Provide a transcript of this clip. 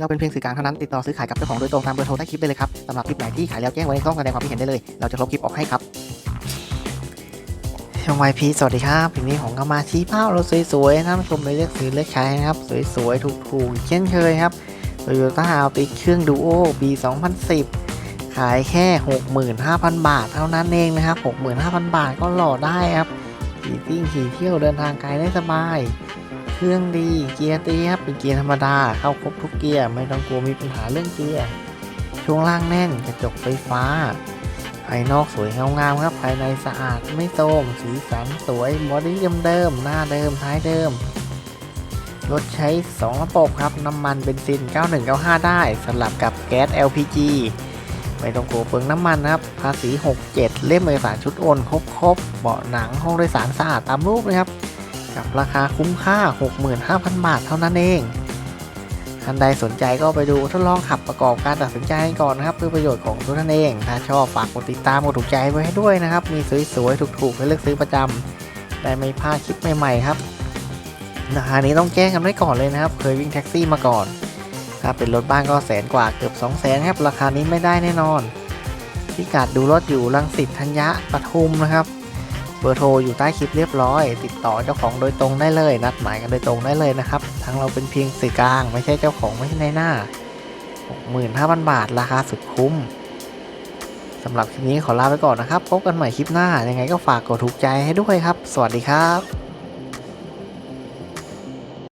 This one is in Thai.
เราเป็นเพียงสื่อกลางเท่านั้นติดต่อซื้อขายกับเจ้าของโดยตรงตามเบอร์โทรใต้คลิปได้เลยครับสำหรับคลิปไหนที่ขายแล้วแจ้งไว้ในช่องแสดงความคิดเห็นได้เลย เราจะลบคลิปออกให้ครับช่องวายพีสวัสดีครับทีนี้ของก็มาชี้เป้าเราสวยๆท่านผู้ชมเลยเลือกซื้อเลือกใช้นะครับ สวยๆถูกๆเช่นเคยครับโตโยต้าอัลติเครื่องดูโอปี 2010 ขายแค่ 65,000 บาทเท่านั้นเองนะครับ 65,000 บาทก็หล่อได้ครับขี่ซิ่งขี่เที่ยวเดินทางไกลได้สบาย เครื่องดีเกียร์ดีครับเป็นเกียร์ธรรมดาเข้าครบทุกเกียร์ไม่ต้องกลัวมีปัญหาเรื่องเกียร์ช่วงล่างแน่นกระจกไฟฟ้าภายนอกสวยเงางามครับภายในสะอาดไม่โทมสีสันสวยบอดี้เดิมๆหน้าเดิมท้ายเดิมรถใช้ 2 ระบบครับ น้ำมันเบนซิน 9195 ได้สลับกับแก๊ส LPG ไม่ต้องกลัวเปลืองน้ำมันครับ ภาษี 67 เล่มเอกสารชุดโอน ครบครบๆเบาะหนังห้องโดยสารสะอาดตามรูปนะครับ กับราคาคุ้มค่า 65,000 บาทเท่านั้นเองท่านใดสนใจก็ไปดูทดลองขับประกอบการตัดสินใจกันก่อนนะครับ เพื่อประโยชน์ของตัวท่านเอง ถ้าชอบฝากกดติดตามกดถูกใจไว้ให้ด้วยนะครับ มีสวยๆถูกๆให้เลือกซื้อประจำได้ไม่พลาดคลิปใหม่ๆครับราคานี้ต้องแจ้งกันไว้ก่อนเลยนะครับ เคยวิ่งแท็กซี่มาก่อน ถ้าเป็นรถบ้านก็แสนกว่าเกือบ 2 0 0แสนครับ ราคานี้ไม่ได้แน่นอนพิกัดดูรถอยู่ลังสิตธัญญะปทุมนะครับ เบอร์โทรอยู่ใต้คลิปเรียบร้อย ติดต่อเจ้าของโดยตรงได้เลย นัดหมายกันโดยตรงได้เลยนะครับทั้งเราเป็นเพียงสื่อกลาง ไม่ใช่เจ้าของไม่ใช่ในหน้า 65,000 บาทราคาสุดคุ้มสำหรับคลิปนี้ขอลาไปก่อนนะครับ พบกันใหม่คลิปหน้า ยังไงก็ฝากกดถูกใจให้ด้วยครับ สวัสดีครับ